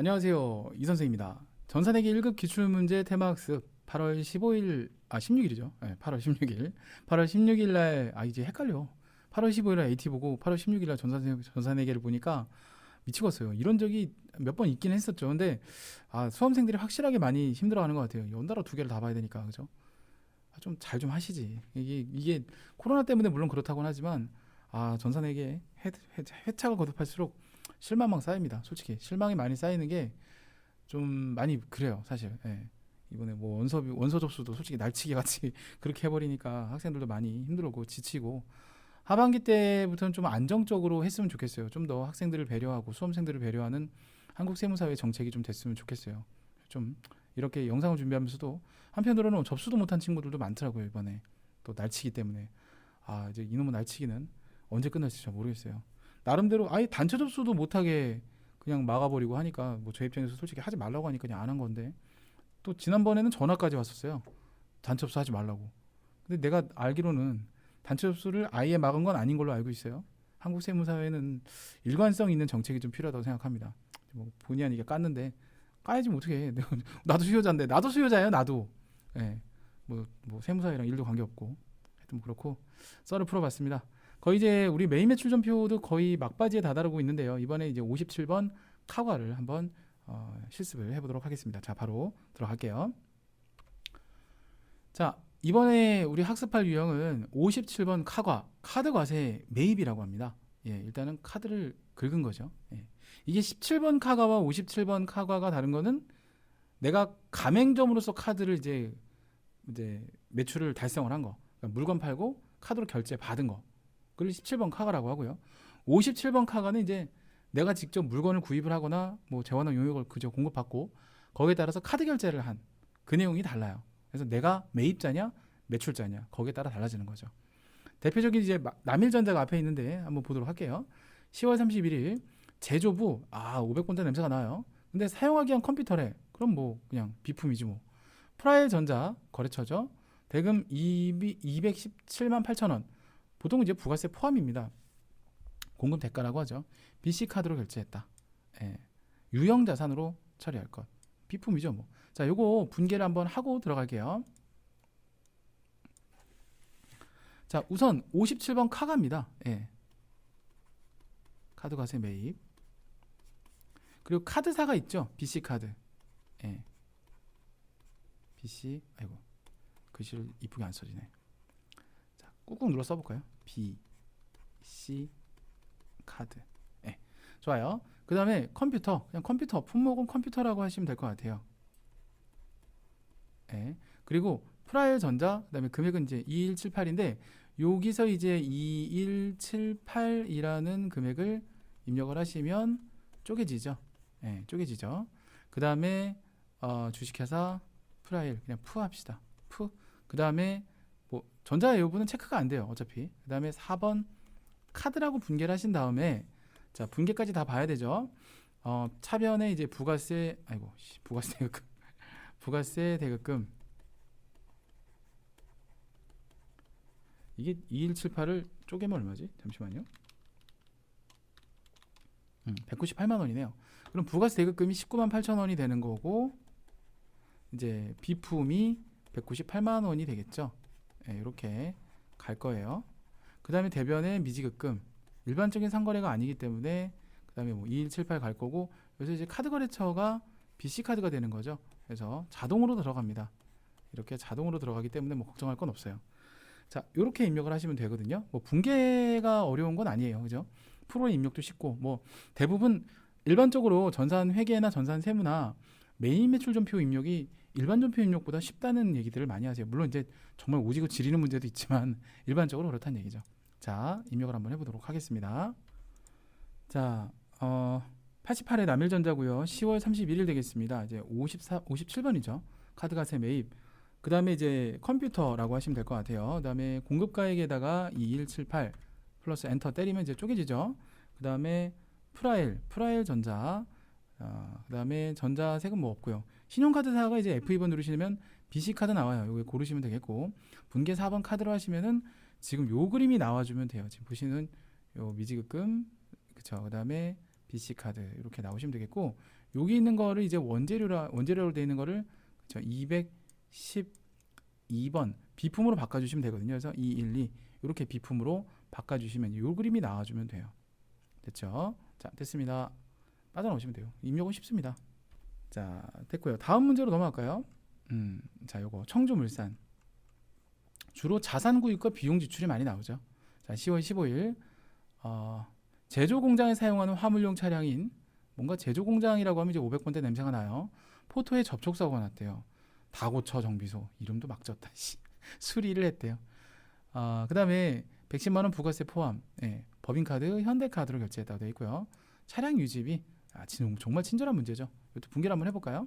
안녕하세요. 이 선생입니다. 전산회계 1급 기출문제 테마학습 8월 15일 아 16일이죠. 네, 8월 16일. 8월 16일 날 아 이제 헷갈려. 8월 15일 날 AT 보고 8월 16일 날 전산 전산회계를 보니까 미치겠어요. 이런 적이 몇 번 있긴 했었죠. 근데 아 수험생들이 확실하게 많이 힘들어 하는 것 같아요. 연달아 두 개를 다 봐야 되니까 그죠? 아, 좀잘 좀 하시지. 이게 이게 코로나 때문에 물론 그렇다고는 하지만 아 전산회계 회, 회, 회차가 거듭할수록 실망만 쌓입니다. 솔직히 실망이 많이 쌓이는 게 좀 많이 그래요. 사실. 예. 이번에 뭐 원서 원서 접수도 솔직히 날치기 같이 그렇게 해버리니까 학생들도 많이 힘들고 지치고 하반기 때부터는 좀 안정적으로 했으면 좋겠어요. 좀 더 학생들을 배려하고 수험생들을 배려하는 한국 세무사회 정책이 좀 됐으면 좋겠어요. 좀 이렇게 영상을 준비하면서도 한편으로는 접수도 못한 친구들도 많더라고요 이번에 또 날치기 때문에 아 이제 이놈의 날치기는 언제 끝날지 잘 모르겠어요. 나름대로 아예 단체 접수도 못하게 그냥 막아버리고 하니까 뭐저 입장에서 솔직히 하지 말라고 하니까 그냥 안 한 건데 또 지난번에는 전화까지 왔었어요. 단체 접수 하지 말라고. 근데 내가 알기로는 단체 접수를 아예 막은 건 아닌 걸로 알고 있어요. 한국 세무사회는 일관성 있는 정책이 좀 필요하다고 생각합니다. 뭐 본의 아니게 깠는데 까야지 뭐 어떻게 해. 나도 수요자인데 나도 수요자예요 나도. 예. 뭐, 뭐 세무사회랑 일도 관계없고 하여튼 뭐 그렇고 썰을 풀어봤습니다. 거의 이제 우리 메인 매출 전표도 거의 막바지에 다다르고 있는데요. 이번에 이제 57번 카과를 한번 어, 실습을 해보도록 하겠습니다. 자, 바로 들어갈게요. 자, 이번에 우리 학습할 유형은 57번 카과, 카드 과세 매입이라고 합니다. 예, 일단은 카드를 긁은 거죠. 예. 이게 17번 카과와 57번 카과가 다른 거는 내가 가맹점으로서 카드를 이제 이제 매출을 달성을 한 거. 그러니까 물건 팔고 카드로 결제 받은 거. 그걸 17번 카가라고 하고요. 57번 카가는 이제 내가 직접 물건을 구입을 하거나 뭐 재원화 용역을 그저 공급받고 거기에 따라서 카드 결제를 한 그 내용이 달라요. 그래서 내가 매입자냐 매출자냐 거기에 따라 달라지는 거죠. 대표적인 이제 마- 남일전자가 앞에 있는데 한번 보도록 할게요. 10월 31일 제조부 아 500번대 냄새가 나요. 근데 사용하기 위한 컴퓨터래. 그럼 뭐 그냥 비품이지 뭐. 프라일 전자 거래처죠. 대금 217만 8천 원. 보통 이제 부가세 포함입니다. 공급 대가라고 하죠. BC 카드로 결제했다. 예. 유형 자산으로 처리할 것. 비품이죠, 뭐. 자, 요거 분개를 한번 하고 들어갈게요. 자, 우선 57번 카가입니다. 예. 카드 과세 매입. 그리고 카드사가 있죠. BC 카드. 예. BC 아이고. 글씨를 이쁘게 안 써지네. 자, 꾹꾹 눌러 써볼까요? B, C, 카드. 네, 좋아요. 그 다음에 컴퓨터, 그냥 컴퓨터, 품목은 컴퓨터라고 하시면 될 것 같아요. 네, 그리고 프라일 전자, 그 다음에 금액은 이제 2178인데, 여기서 이제 2178이라는 금액을 입력을 하시면 쪼개지죠. 네, 쪼개지죠. 그 다음에 어, 주식회사 프라일, 그냥 푸 합시다. 푸. 그 다음에 뭐 전자 여부는 체크가 안 돼요. 어차피. 그 다음에 4번 카드라고 분개를 하신 다음에 자 분개까지 다 봐야 되죠. 어, 차변에 이제 부가세 아이고 씨, 부가세 대급금 부가세 대급금 이게 2178을 쪼개면 얼마지? 잠시만요. 음, 198만 원이네요. 그럼 부가세 대급금이 19만 8천 원이 되는 거고 이제 비품이 198만 원이 되겠죠. 예, 이렇게 갈 거예요. 그 다음에 대변에 미지급금 일반적인 상거래가 아니기 때문에 그 다음에 뭐 2178 갈 거고 여기서 이제 카드 거래처가 BC 카드가 되는 거죠. 그래서 자동으로 들어갑니다. 이렇게 자동으로 들어가기 때문에 뭐 걱정할 건 없어요. 자, 이렇게 입력을 하시면 되거든요. 뭐 분개가 어려운 건 아니에요. 그죠? 프로 입력도 쉽고 뭐 대부분 일반적으로 전산 회계나 전산 세무나 메인 매출 전표 입력이 일반 전표 입력보다 쉽다는 얘기들을 많이 하세요. 물론 이제 정말 오지고 지리는 문제도 있지만 일반적으로 그렇다는 얘기죠. 자, 입력을 한번 해보도록 하겠습니다. 자, 어, 88의 남일전자고요. 10월 31일 되겠습니다. 이제 54, 57번이죠. 카드 가세 매입. 그 다음에 이제 컴퓨터라고 하시면 될 것 같아요. 그 다음에 공급가액에다가 2178 플러스 엔터 때리면 이제 쪼개지죠. 그 다음에 프라일, 프라일 전자. 어, 그 다음에 전자세금 뭐 없고요. 신용카드사가 이제 F2번 누르시면 BC 카드 나와요. 여기 고르시면 되겠고 분계 4번 카드로 하시면은 지금 요 그림이 나와주면 돼요. 지금 보시는 요 미지급금 그쵸. 그다음에 BC 카드 이렇게 나오시면 되겠고 여기 있는 거를 이제 원재료라 원재료로 되어 있는 거를 그렇죠. 212번 비품으로 바꿔 주시면 되거든요. 그래서 212 이렇게 비품으로 바꿔 주시면 요 그림이 나와 주면 돼요. 됐죠? 자, 됐습니다. 빠져나오시면 돼요. 입력은 쉽습니다. 자, 됐고요. 다음 문제로 넘어갈까요? 음, 자, 요거 청주물산. 주로 자산 구입과 비용 지출이 많이 나오죠. 자, 10월 15일 어, 제조 공장에 사용하는 화물용 차량인 뭔가 제조 공장이라고 하면 이제 500번대 냄새가 나요. 포토에 접촉 사고가 났대요. 다고처 정비소 이름도 막 졌다. 씨. 수리를 했대요. 아, 그다음에 110만 원 부가세 포함. 예, 법인카드, 현대카드로 결제했다고 되어 있고요. 차량 유지비 아, 진- 정말 친절한 문제죠. 이것도 분개를 한번 해볼까요?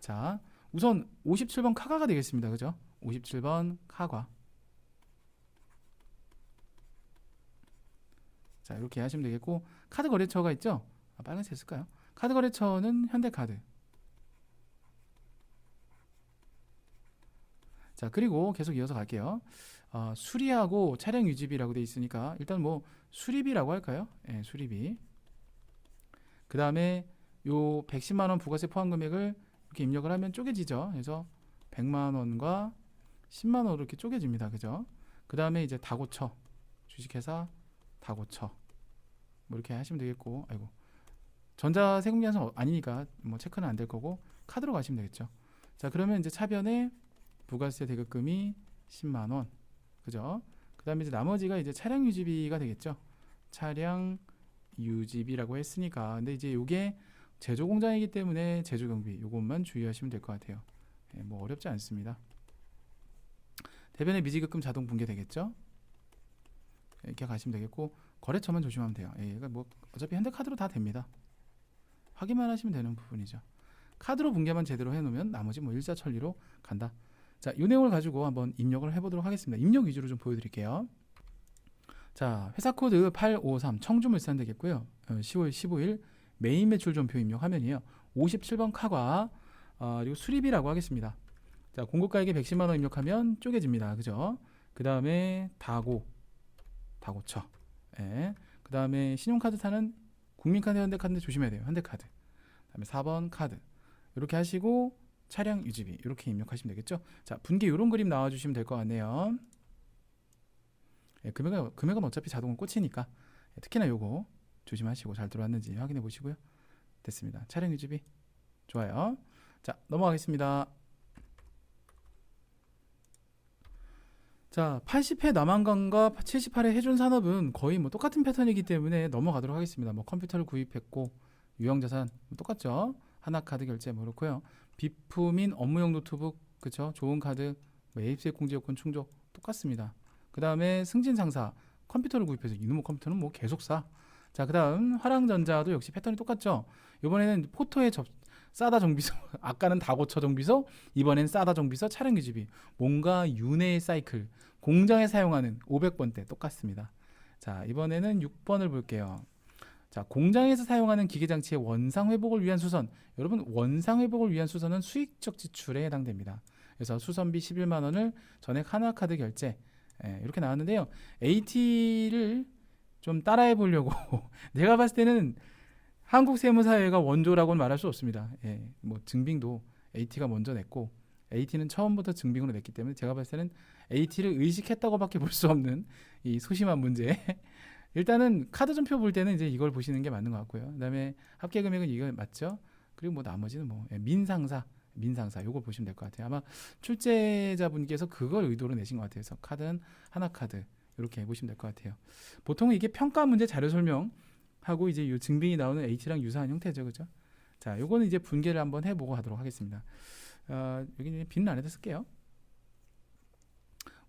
자, 우선 57번 카가가 되겠습니다. 그죠? 57번 카과. 자, 이렇게 하시면 되겠고 카드 거래처가 있죠? 아, 빨간색 있을까요? 카드 거래처는 현대카드. 자, 그리고 계속 이어서 갈게요. 어, 수리하고 차량 유지비라고 돼 있으니까 일단 뭐 수리비라고 할까요? 예, 수리비. 그 다음에 요 110만 원 부가세 포함 금액을 이렇게 입력을 하면 쪼개지죠. 그래서 100만 원과 10만 원으로 이렇게 쪼개집니다. 그죠? 그 다음에 이제 다 고쳐 주식회사 다 고쳐 뭐 이렇게 하시면 되겠고, 아이고 전자 세금계산 아니니까 뭐 체크는 안 될 거고 카드로 가시면 되겠죠. 자 그러면 이제 차변에 부가세 대급금이 10만 원, 그죠? 그 다음에 이제 나머지가 이제 차량 유지비가 되겠죠. 차량 유지비라고 했으니까 근데 이제 요게 제조 공장이기 때문에 제조 경비 요것만 주의하시면 될 것 같아요. 예, 뭐 어렵지 않습니다. 대변의 미지급금 자동 분계 되겠죠? 이렇게 가시면 되겠고 거래처만 조심하면 돼요. 예, 이거 뭐 어차피 현대카드로 다 됩니다. 확인만 하시면 되는 부분이죠. 카드로 분계만 제대로 해놓으면 나머지 뭐 일사천리로 간다. 자, 이 내용을 가지고 한번 입력을 해보도록 하겠습니다. 입력 위주로 좀 보여드릴게요. 자, 회사 코드 853 청주물산 되겠고요. 어, 10월 15일 메인 매출 전표 입력 화면이에요. 57번 카과 어, 그리고 수리비라고 하겠습니다. 자, 공급가액에 110만 원 입력하면 쪼개집니다. 그죠? 그 다음에 다고 다고쳐. 예. 그 다음에 신용카드 타는 국민카드, 현대카드 조심해야 돼요. 현대카드. 그다음에 4번 카드. 이렇게 하시고 차량 유지비 이렇게 입력하시면 되겠죠. 자, 분기 이런 그림 나와 주시면 될 것 같네요. 예, 금액은 금액은 어차피 자동으로 꽂히니까 예, 특히나 요거 조심하시고 잘 들어왔는지 확인해 보시고요. 됐습니다. 차량 유지비 좋아요. 자, 넘어가겠습니다. 자, 80회 남한강과 78회 해준 산업은 거의 뭐 똑같은 패턴이기 때문에 넘어가도록 하겠습니다. 뭐 컴퓨터를 구입했고 유형자산 똑같죠. 하나카드 결제 뭐 그렇고요. 비품인 업무용 노트북 그쵸 좋은 카드 뭐 에입세 공제요건 충족 똑같습니다. 그 다음에 승진상사 컴퓨터를 구입해서 이놈의 컴퓨터는 뭐 계속 사. 자, 그 다음 화랑전자도 역시 패턴이 똑같죠. 이번에는 포토에 접 싸다 정비소, 아까는 다고쳐 정비소, 이번엔 싸다 정비소 차량 유지비. 뭔가 윤회 사이클, 공장에 사용하는 500번대 똑같습니다. 자, 이번에는 6번을 볼게요. 자, 공장에서 사용하는 기계 장치의 원상 회복을 위한 수선. 여러분, 원상 회복을 위한 수선은 수익적 지출에 해당됩니다. 그래서 수선비 11만 원을 전액 하나카드 결제. 예, 이렇게 나왔는데요. AT를 좀 따라해 보려고 내가 봤을 때는 한국 세무사회가 원조라고는 말할 수 없습니다. 예, 뭐 증빙도 AT가 먼저 냈고 AT는 처음부터 증빙으로 냈기 때문에 제가 봤을 때는 AT를 의식했다고밖에 볼 수 없는 이 소심한 문제. 일단은 카드 점표 볼 때는 이제 이걸 보시는 게 맞는 것 같고요. 그다음에 합계 금액은 이거 맞죠? 그리고 뭐 나머지는 뭐 예, 민상사, 민상사 요걸 보시면 될 것 같아요. 아마 출제자분께서 그걸 의도로 내신 것 같아요. 그래서 카드는 하나 카드 이렇게 보시면 될 것 같아요. 보통 이게 평가 문제 자료 설명하고 이제 요 증빙이 나오는 H랑 유사한 형태죠, 그죠? 자, 요거는 이제 분개를 한번 해보고 하도록 하겠습니다. 어, 여기 빈 안에다 쓸게요.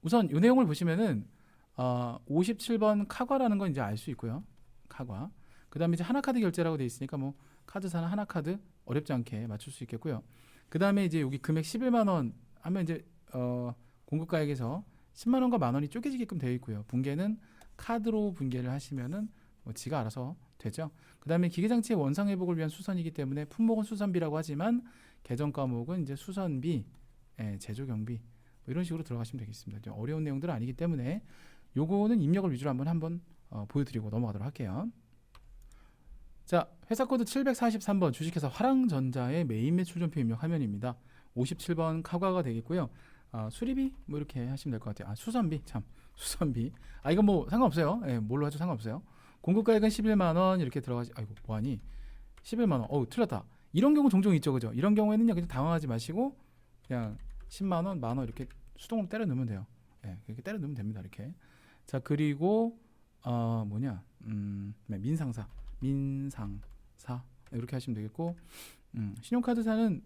우선 요 내용을 보시면은 어, 57번 카과라는 건 이제 알 수 있고요. 카과. 그 다음에 이제 하나 카드 결제라고 돼 있으니까 뭐 카드사는 하나 카드 어렵지 않게 맞출 수 있겠고요. 그 다음에 이제 여기 금액 11만 원 하면 이제 어, 공급가액에서 10만 원과 만 원이 쪼개지게끔 되어 있고요. 분계는 카드로 분계를 하시면은 뭐 지가 알아서 되죠. 그 다음에 기계장치의 원상 회복을 위한 수선이기 때문에 품목은 수선비라고 하지만 계정 과목은 이제 수선비, 예, 제조 경비 뭐 이런 식으로 들어가시면 되겠습니다. 좀 어려운 내용들은 아니기 때문에 요거는 입력을 위주로 한번 한번 어, 보여드리고 넘어가도록 할게요. 자, 회사 코드 743번 주식회사 화랑전자의 메인 매출점표 입력 화면입니다. 57번 카과가 되겠고요. 아, 수리비 뭐 이렇게 하시면 될 것 같아요. 아, 수선비 참 수선비. 아 이건 뭐 상관없어요. 예, 뭘로 하죠 상관없어요. 공급가액은 11만 원 이렇게 들어가지. 아이고 뭐하니? 11만 원. 어우 틀렸다. 이런 경우 종종 있죠, 그죠? 이런 경우에는요 그냥 당황하지 마시고 그냥 10만 원, 만 원 이렇게 수동으로 때려 넣으면 돼요. 예, 이렇게 때려 넣으면 됩니다. 이렇게. 자 그리고 어 뭐냐? 음, 네, 민상사, 민상사 이렇게 하시면 되겠고, 음, 신용카드사는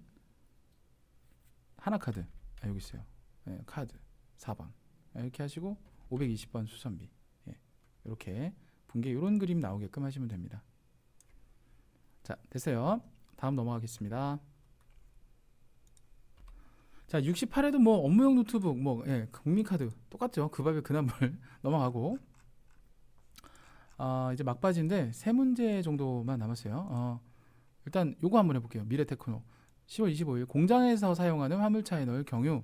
하나카드 아, 여기 있어요. 예, 카드 4번 이렇게 하시고 520번 수선비 예, 이렇게 분계 이런 그림 나오게끔 하시면 됩니다. 자 됐어요. 다음 넘어가겠습니다. 자 68에도 뭐 업무용 노트북 뭐 예, 국민카드 똑같죠. 그 밥에 그나물 넘어가고 아 이제 막바지인데 세 문제 정도만 남았어요. 어, 일단 요거 한번 해볼게요. 미래 테크노 10월 25일 공장에서 사용하는 화물차 에너일 경유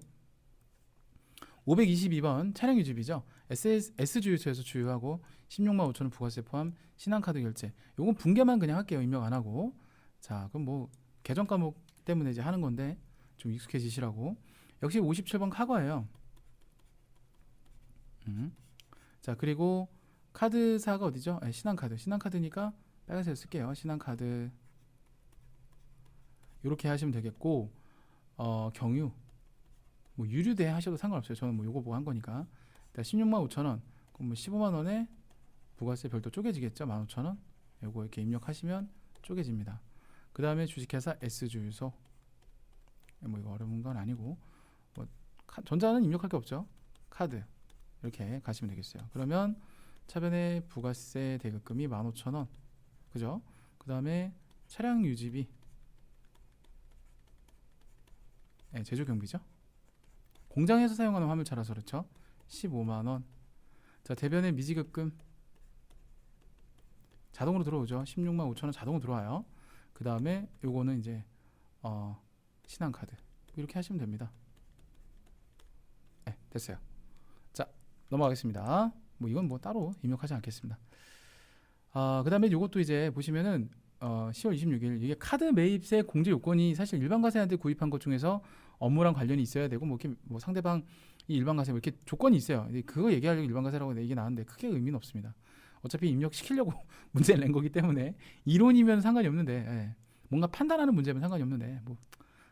522번 차량 유지비죠. SS, S주유소에서 주유하고 16만 5천 원 부가세 포함 신한카드 결제. 요건 분개만 그냥 할게요. 입력 안 하고. 자, 그럼 뭐 계정 과목 때문에 이제 하는 건데 좀 익숙해지시라고. 역시 57번 카과예요. 음. 자, 그리고 카드사가 어디죠? 네, 신한카드. 신한카드니까 빨간색 쓸게요. 신한카드. 이렇게 하시면 되겠고 어, 경유 뭐 유류대 하셔도 상관없어요. 저는 뭐 요거 보고 한 거니까. 일단 16만 5천 원. 그럼 뭐 15만 원에 부가세 별도 쪼개지겠죠. 15,000원. 요거 이렇게 입력하시면 쪼개집니다. 그 다음에 주식회사 S주유소. 뭐 이거 어려운 건 아니고 뭐 카- 전자는 입력할 게 없죠. 카드. 이렇게 가시면 되겠어요. 그러면 차변에 부가세 대급금이 15,000원. 그죠? 그 다음에 차량 유지비 네, 제조 경비죠. 공장에서 사용하는 화물차라서 그렇죠. 15만 원. 자, 대변의 미지급금 자동으로 들어오죠. 16만 5천 원 자동으로 들어와요. 그 다음에 요거는 이제 어, 신한카드 이렇게 하시면 됩니다. 네, 됐어요. 자, 넘어가겠습니다. 뭐 이건 뭐 따로 입력하지 않겠습니다. 아, 그 다음에 요것도 이제 보시면은 어, 10월 26일 이게 카드 매입세 공제 요건이 사실 일반 가세한테 구입한 것 중에서 업무랑 관련이 있어야 되고 뭐 이렇게 뭐 상대방 이 일반 가세 뭐 이렇게 조건이 있어요. 그거 얘기하려고 일반 가세라고 얘기 나왔는데 크게 의미는 없습니다. 어차피 입력시키려고 문제를 낸 거기 때문에 이론이면 상관이 없는데 예. 뭔가 판단하는 문제면 상관이 없는데 뭐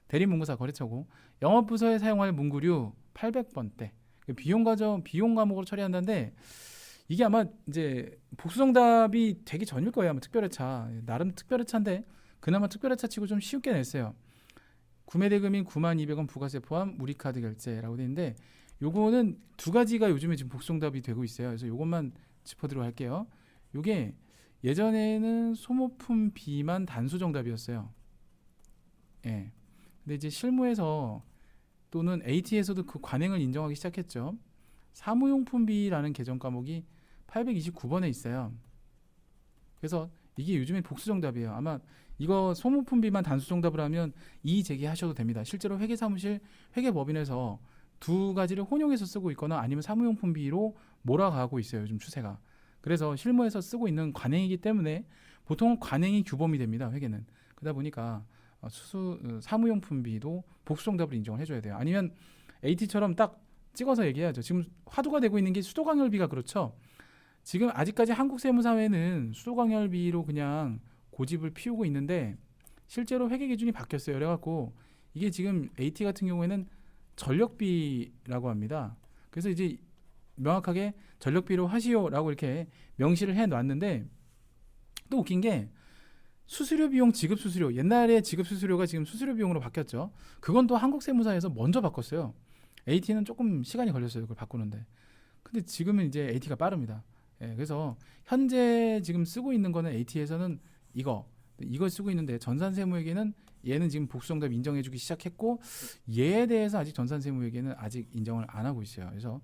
대리문구사 거래처고 영업부서에 사용할 문구류 800번대 비용 과정 비용 과목으로 처리한다는데 이게 아마 이제 복수정답이 되기 전일 거예요. 아마 특별회차 나름 특별회차인데 그나마 특별회차 치고 좀 쉽게 냈어요. 구매 대금인 9만 200원 부가세 포함 우리 카드 결제라고 되어 있는데 요거는 두 가지가 요즘에 지금 복수정답이 되고 있어요. 그래서 요것만 짚어드리고 할게요. 요게 예전에는 소모품 비만 단수 정답이었어요. 예. 근데 이제 실무에서 또는 AT에서도 그 관행을 인정하기 시작했죠. 사무용품비라는 계정 과목이 829번에 있어요. 그래서 이게 요즘에 복수 정답이에요. 아마 이거 소모품비만 단수 정답을 하면 이의 제기하셔도 됩니다. 실제로 회계 사무실 회계 법인에서 두 가지를 혼용해서 쓰고 있거나 아니면 사무용품비로 몰아가고 있어요. 요즘 추세가. 그래서 실무에서 쓰고 있는 관행이기 때문에 보통 관행이 규범이 됩니다. 회계는. 그러다 보니까 어, 수수 어, 사무용품비도 복수 정답을 인정을 해줘야 돼요. 아니면 AT처럼 딱 찍어서 얘기해야죠. 지금 화두가 되고 있는 게 수도광열비가 그렇죠. 지금 아직까지 한국 세무사회는 수도광열비로 그냥 고집을 피우고 있는데 실제로 회계 기준이 바뀌었어요. 그래갖고 이게 지금 AT 같은 경우에는 전력비라고 합니다. 그래서 이제 명확하게 전력비로 하시오라고 이렇게 명시를 해 놨는데 또 웃긴 게 수수료 비용 지급 수수료 옛날에 지급 수수료가 지금 수수료 비용으로 바뀌었죠. 그건 또 한국 세무사에서 먼저 바꿨어요. AT는 조금 시간이 걸렸어요. 그걸 바꾸는데. 근데 지금은 이제 AT가 빠릅니다. 예, 그래서 현재 지금 쓰고 있는 거는 AT에서는 이거 이걸 쓰고 있는데 전산세무에게는 얘는 지금 복수정답 인정해주기 시작했고 얘에 대해서 아직 전산세무에게는 아직 인정을 안 하고 있어요. 그래서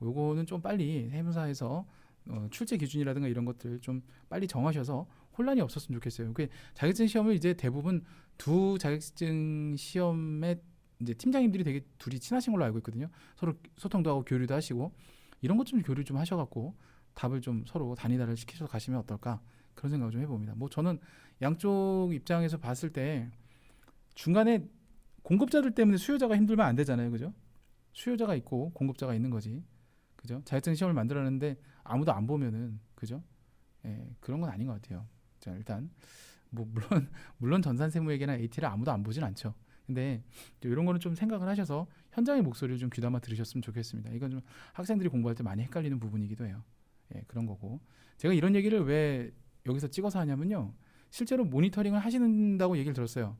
요거는 좀 빨리 세무사에서 어, 출제 기준이라든가 이런 것들 좀 빨리 정하셔서 혼란이 없었으면 좋겠어요. 그 자격증 시험을 이제 대부분 두 자격증 시험에 이제 팀장님들이 되게 둘이 친하신 걸로 알고 있거든요. 서로 소통도 하고 교류도 하시고 이런 것 좀 교류 좀 하셔갖고 답을 좀 서로 단위다를 시키셔서 가시면 어떨까 그런 생각을 좀 해봅니다. 뭐 저는 양쪽 입장에서 봤을 때 중간에 공급자들 때문에 수요자가 힘들면 안 되잖아요, 그죠? 수요자가 있고 공급자가 있는 거지, 그죠? 자율증 시험을 만들었는데 아무도 안 보면은 그죠? 예, 그런 건 아닌 것 같아요. 자 일단 뭐 물론 물론 전산세무에게나 AT를 아무도 안 보진 않죠. 근데 이런 거는 좀 생각을 하셔서 현장의 목소리를 좀 귀담아 들으셨으면 좋겠습니다. 이건 좀 학생들이 공부할 때 많이 헷갈리는 부분이기도 해요. 예, 그런 거고 제가 이런 얘기를 왜 여기서 찍어서 하냐면요. 실제로 모니터링을 하신다고 얘기를 들었어요.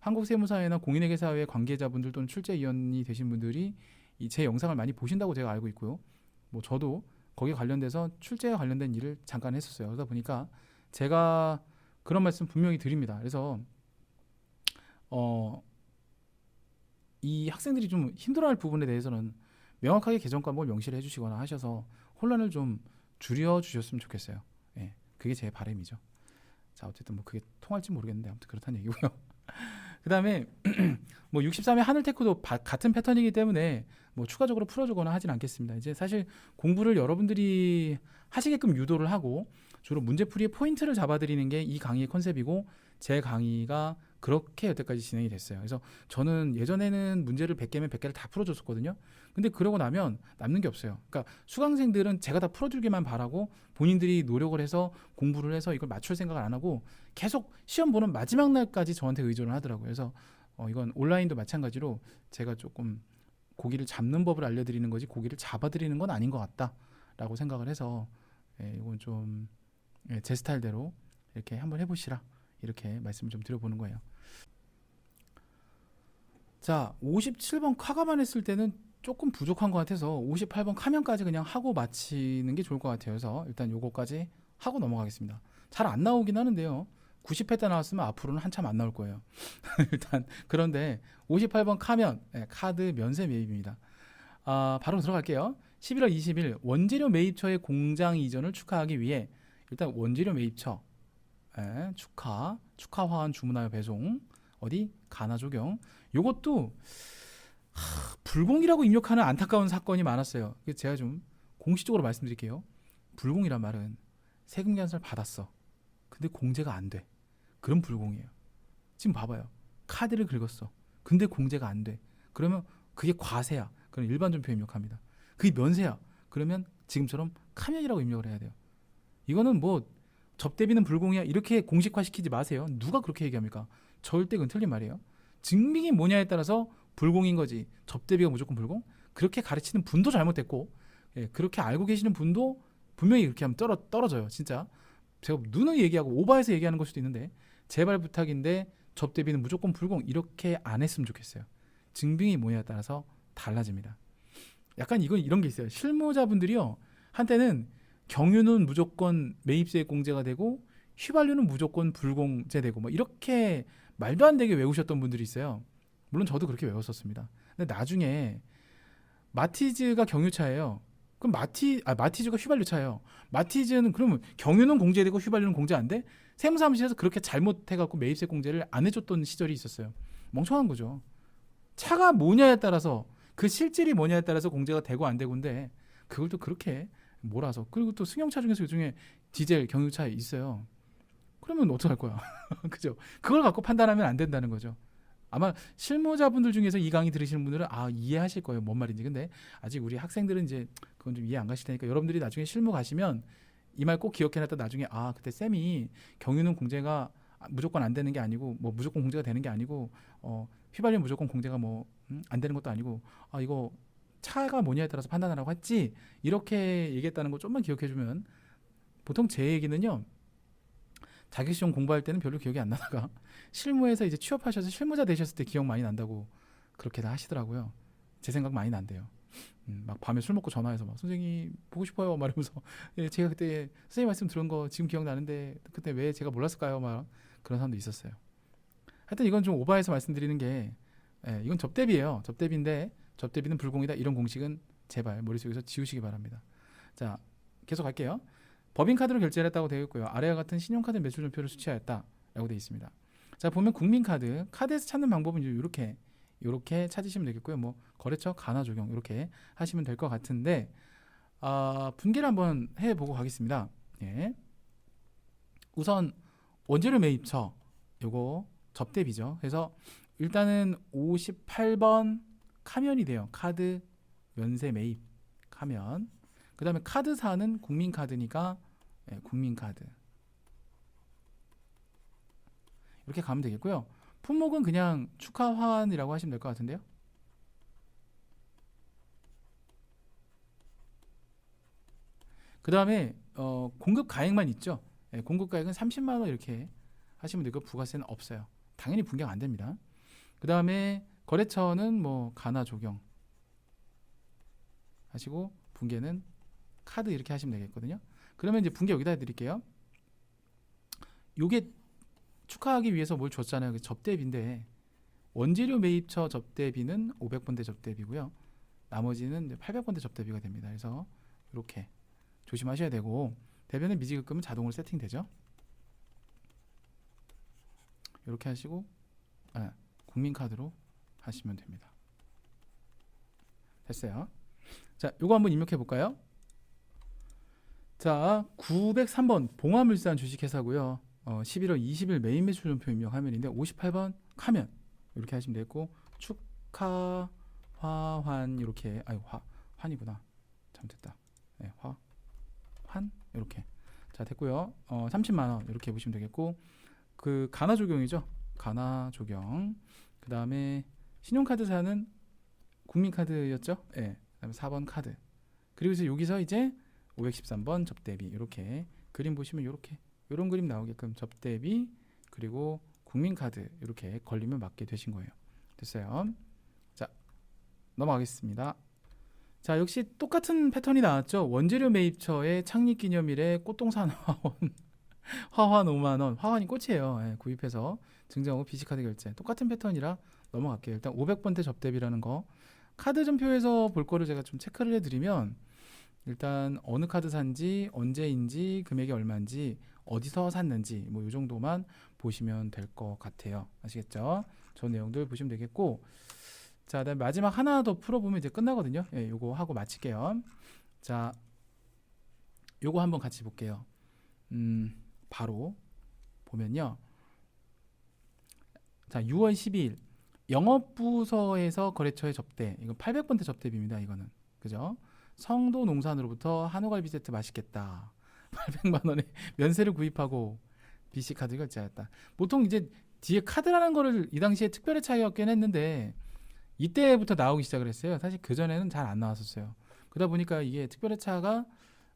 한국세무사회나 공인회계사회 관계자분들 또는 출제위원이 되신 분들이 이 제 영상을 많이 보신다고 제가 알고 있고요. 뭐 저도 거기에 관련돼서 출제와 관련된 일을 잠깐 했었어요. 그러다 보니까 제가 그런 말씀 분명히 드립니다. 그래서 어, 이 학생들이 좀 힘들어할 부분에 대해서는 명확하게 개정 과목을 명시를 해주시거나 하셔서 혼란을 좀 줄여 주셨으면 좋겠어요. 예, 그게 제 바람이죠. 자, 어쨌든 뭐 그게 통할지 모르겠는데 아무튼 그렇다는 얘기고요. 그다음에 뭐 63회 하늘 테크도 바- 같은 패턴이기 때문에 뭐 추가적으로 풀어주거나 하진 않겠습니다. 이제 사실 공부를 여러분들이 하시게끔 유도를 하고 주로 문제풀이의 포인트를 잡아드리는 게 이 강의의 컨셉이고 제 강의가 그렇게 여태까지 진행이 됐어요. 그래서 저는 예전에는 문제를 100개면 100개를 다 풀어줬었거든요. 근데 그러고 나면 남는 게 없어요. 그러니까 수강생들은 제가 다 풀어주기만 바라고 본인들이 노력을 해서 공부를 해서 이걸 맞출 생각을 안 하고 계속 시험 보는 마지막 날까지 저한테 의존을 하더라고요. 그래서 어, 이건 온라인도 마찬가지로 제가 조금 고기를 잡는 법을 알려드리는 거지 고기를 잡아드리는 건 아닌 것 같다라고 생각을 해서 예, 이건 좀 제 스타일대로 이렇게 한번 해보시라 이렇게 말씀을 좀 드려보는 거예요. 자, 57번 카가만 했을 때는 조금 부족한 것 같아서 58번 카면까지 그냥 하고 마치는 게 좋을 것 같아요. 그래서 일단 요거까지 하고 넘어가겠습니다. 잘 안 나오긴 하는데요. 90회 때 나왔으면 앞으로는 한참 안 나올 거예요. 일단 그런데 58번 카면 네, 카드 면세 매입입니다. 아, 바로 들어갈게요. 11월 20일 원재료 매입처의 공장 이전을 축하하기 위해 일단 원재료 매입처 예, 축하 축하 화환 주문하여 배송 어디 가나 조경 요것도 하, 불공이라고 입력하는 안타까운 사건이 많았어요. 제가 좀 공식적으로 말씀드릴게요. 불공이란 말은 세금 계산서를 받았어. 근데 공제가 안 돼. 그럼 불공이에요. 지금 봐봐요. 카드를 긁었어. 근데 공제가 안 돼. 그러면 그게 과세야. 그럼 일반 전표 입력합니다. 그게 면세야. 그러면 지금처럼 카면이라고 입력을 해야 돼요. 이거는 뭐 접대비는 불공이야 이렇게 공식화시키지 마세요. 누가 그렇게 얘기합니까? 절대 그건 틀린 말이에요. 증빙이 뭐냐에 따라서 불공인 거지. 접대비가 무조건 불공? 그렇게 가르치는 분도 잘못됐고, 예, 그렇게 알고 계시는 분도 분명히 그렇게 하면 떨어, 떨어져요. 진짜. 제가 눈을 얘기하고 오버해서 얘기하는 걸 수도 있는데, 제발 부탁인데, 접대비는 무조건 불공. 이렇게 안 했으면 좋겠어요. 증빙이 뭐냐에 따라서 달라집니다. 약간 이건 이런 게 있어요. 실무자분들이요. 한때는 경유는 무조건 매입세 공제가 되고 휘발유는 무조건 불공제되고 뭐 이렇게 말도 안 되게 외우셨던 분들이 있어요. 물론 저도 그렇게 외웠었습니다. 근데 나중에 마티즈가 경유차예요. 그럼 마티 아 마티즈가 휘발유 차예요. 마티즈는 그러면 경유는 공제되고 휘발유는 공제 안 돼? 세무사무실에서 그렇게 잘못해갖고 매입세 공제를 안 해줬던 시절이 있었어요. 멍청한 거죠. 차가 뭐냐에 따라서 그 실질이 뭐냐에 따라서 공제가 되고 안 되고인데 그걸 또 그렇게 몰아서 그리고 또 승용차 중에서 요중에 디젤 경유차 있어요. 그러면 어떡할 거야? 그죠? 그걸 갖고 판단하면 안 된다는 거죠. 아마 실무자분들 중에서 이 강의 들으시는 분들은 아 이해하실 거예요. 뭔 말인지. 근데 아직 우리 학생들은 이제 그건 좀 이해 안 가실 테니까 여러분들이 나중에 실무 가시면 이 말 꼭 기억해놨다 나중에 아 그때 쌤이 경유는 공제가 무조건 안 되는 게 아니고 뭐 무조건 공제가 되는 게 아니고 어 휘발유 무조건 공제가 뭐안 되는 것도 아니고 아 이거 차가 뭐냐에 따라서 판단하라고 했지? 이렇게 얘기했다는 거 좀만 기억해 주면 보통 제 얘기는요 자격시험 공부할 때는 별로 기억이 안 나다가 실무에서 이제 취업하셔서 실무자 되셨을 때 기억 많이 난다고 그렇게 다 하시더라고요. 제 생각 많이 난대요. 음, 막 밤에 술 먹고 전화해서 막 선생님 보고 싶어요. 말하면서 예, 제가 그때 선생님 말씀 들은 거 지금 기억나는데 그때 왜 제가 몰랐을까요? 막 그런 사람도 있었어요. 하여튼 이건 좀 오버해서 말씀드리는 게 예, 이건 접대비예요. 접대비인데 접대비는 불공이다. 이런 공식은 제발 머릿속에서 지우시기 바랍니다. 자 계속 갈게요. 법인카드로 결제를 했다고 되어 있고요. 아래와 같은 신용카드 매출 전표를 수취하였다라고 되어 있습니다. 자 보면 국민카드 카드에서 찾는 방법은 이렇게 이렇게 찾으시면 되겠고요. 뭐 거래처 가나 적용 이렇게 하시면 될 것 같은데 아, 분개를 한번 해보고 가겠습니다. 예. 우선 원재료 매입처 요거 접대비죠. 그래서 일단은 58번 카면이 돼요. 카드 면세 매입 카면. 그 다음에 카드사는 국민카드니까 예, 국민카드. 이렇게 가면 되겠고요. 품목은 그냥 축하 화환이라고 하시면 될 것 같은데요. 그 다음에 어, 공급 가액만 있죠. 예, 공급 가액은 30만 원 이렇게 하시면 되고 부가세는 없어요. 당연히 분경 안 됩니다. 그 다음에 거래처는 뭐 가나 조경 하시고 분계는 카드 이렇게 하시면 되겠거든요. 그러면 이제 분계 여기다 해드릴게요. 요게 축하하기 위해서 뭘 줬잖아요. 그 접대비인데 원재료 매입처 접대비는 500번대 접대비고요. 나머지는 이제 800번대 접대비가 됩니다. 그래서 이렇게 조심하셔야 되고 대변의 미지급금은 자동으로 세팅되죠. 이렇게 하시고 아, 국민카드로 하시면 됩니다. 됐어요. 자, 요거 한번 입력해 볼까요? 자, 903번 봉화물산 주식회사고요. 어, 11월 20일 메인 매출연표 입력 화면인데 58번 카면 이렇게 하시면 되고 축하 화환 이렇게 아유 화 환이구나 잘못됐다. 네, 화환 이렇게 자 됐고요. 어, 30만 원 이렇게 보시면 되겠고 그 가나 조경이죠. 가나 조경. 그 다음에 신용카드사는 국민카드였죠. 예. 네. 그다음에 4번 카드. 그리고 여기서 이제 513번 접대비 이렇게 그림 보시면 이렇게 이런 그림 나오게끔 접대비 그리고 국민카드 이렇게 걸리면 맞게 되신 거예요. 됐어요. 자 넘어가겠습니다. 자 역시 똑같은 패턴이 나왔죠. 원재료 매입처의 창립기념일에 꽃동산 화원 화환 5만 원 화환이 꽃이에요. 예, 구입해서 증정하고 BC카드 결제 똑같은 패턴이라 넘어갈게요. 일단 500번대 접대비라는 거 카드 전표에서 볼 거를 제가 좀 체크를 해드리면 일단 어느 카드 산지 언제인지 금액이 얼마인지 어디서 샀는지 뭐 이 정도만 보시면 될 것 같아요. 아시겠죠? 저 내용들 보시면 되겠고 자, 그다음 마지막 하나 더 풀어보면 이제 끝나거든요. 예, 요거 하고 마칠게요. 자, 요거 한번 같이 볼게요. 음, 바로 보면요. 자, 6월 12일 영업부서에서 거래처에 접대. 이건 800번대 접대비입니다. 이거는 그죠? 성도 농산으로부터 한우갈비 세트 맛있겠다. 800만 원에 면세를 구입하고 BC 카드 결제했다. 보통 이제 뒤에 카드라는 거를 이 당시에 특별의 차이였긴 했는데 이때부터 나오기 시작을 했어요. 사실 그 전에는 잘 안 나왔었어요. 그러다 보니까 이게 특별의 차가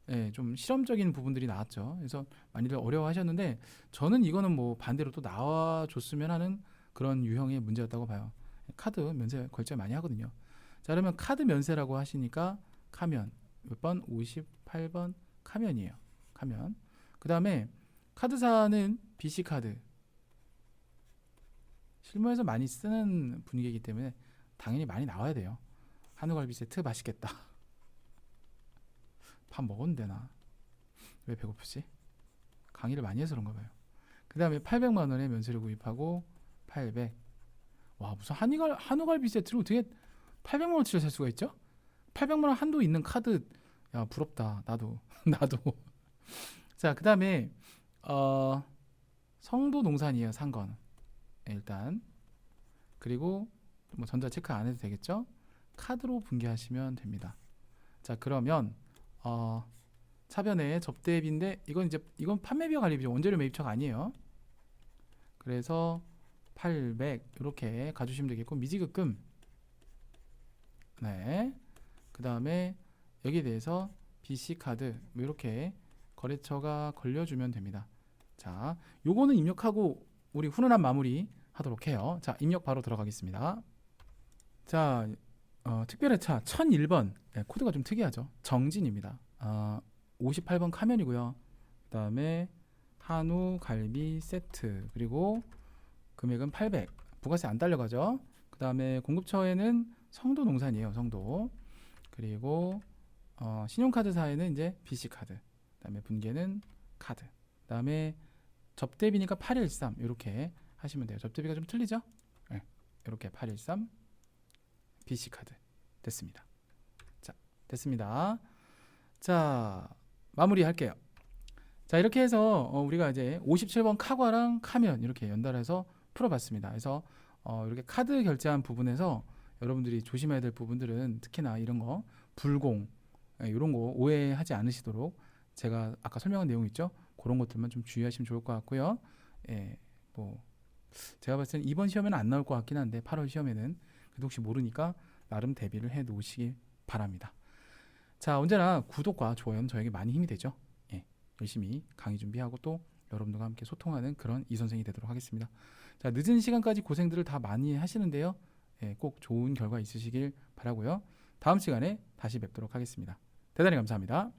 예, 좀 실험적인 부분들이 나왔죠. 그래서 많이들 어려워하셨는데 저는 이거는 뭐 반대로 또 나와줬으면 하는 그런 유형의 문제였다고 봐요. 카드 면세 결제 많이 하거든요. 자 그러면 카드 면세라고 하시니까 카면 몇 번? 58번 카면이에요. 카면. 그 다음에 카드사는 BC 카드. 실무에서 많이 쓰는 분위기이기 때문에 당연히 많이 나와야 돼요. 한우갈비 세트 맛있겠다. 밥 먹었는데 나. 왜 배고프지? 강의를 많이 해서 그런가 봐요. 그 다음에 800만 원에 면세를 구입하고 800. 와 무슨 한우갈 한우갈비 세트로 어떻게 800만 원치를 살 수가 있죠? 800만 원 한도 있는 카드. 야 부럽다. 나도. 나도. 자 그다음에 어 성도 농산이에요 산 거는 네, 일단. 그리고 뭐 전자 체크 안 해도 되겠죠? 카드로 분개하시면 됩니다. 자 그러면 어 차변에 접대비인데 이건 이제 이건 판매비와 관리비죠. 원재료 매입처가 아니에요. 그래서 800 이렇게 가주시면 되겠고 미지급금. 네. 그 다음에 여기에 대해서 BC 카드 뭐 이렇게 거래처가 걸려주면 됩니다. 자, 요거는 입력하고 우리 훈훈한 마무리 하도록 해요. 자, 입력 바로 들어가겠습니다. 자, 어, 특별회차 1001번 네, 코드가 좀 특이하죠. 정진입니다. 아, 58번 카면이고요. 그 다음에 한우 갈비 세트 그리고 금액은 800 부가세 안 딸려가죠. 그 다음에 공급처에는 성도 농산이에요. 성도 그리고 어, 신용카드사에는 이제 BC카드 그다음에 분계는 카드 그다음에 접대비니까 813 이렇게 하시면 돼요. 접대비가 좀 틀리죠? 네, 이렇게 813 BC카드 됐습니다. 자 됐습니다. 자 마무리 할게요. 자 이렇게 해서 어, 우리가 이제 57번 카과랑 카면 이렇게 연달아서 풀어봤습니다. 그래서 어, 이렇게 카드 결제한 부분에서 여러분들이 조심해야 될 부분들은 특히나 이런 거 불공 예, 이런 거 오해하지 않으시도록 제가 아까 설명한 내용 있죠? 그런 것들만 좀 주의하시면 좋을 것 같고요. 예, 뭐 제가 봤을 때는 이번 시험에는 안 나올 것 같긴 한데 8월 시험에는 그래도 혹시 모르니까 나름 대비를 해 놓으시기 바랍니다. 자 언제나 구독과 좋아요는 저에게 많이 힘이 되죠. 예, 열심히 강의 준비하고 또 여러분들과 함께 소통하는 그런 이 선생이 되도록 하겠습니다. 자 늦은 시간까지 고생들을 다 많이 하시는데요. 예, 꼭 좋은 결과 있으시길 바라고요. 다음 시간에 다시 뵙도록 하겠습니다. 대단히 감사합니다.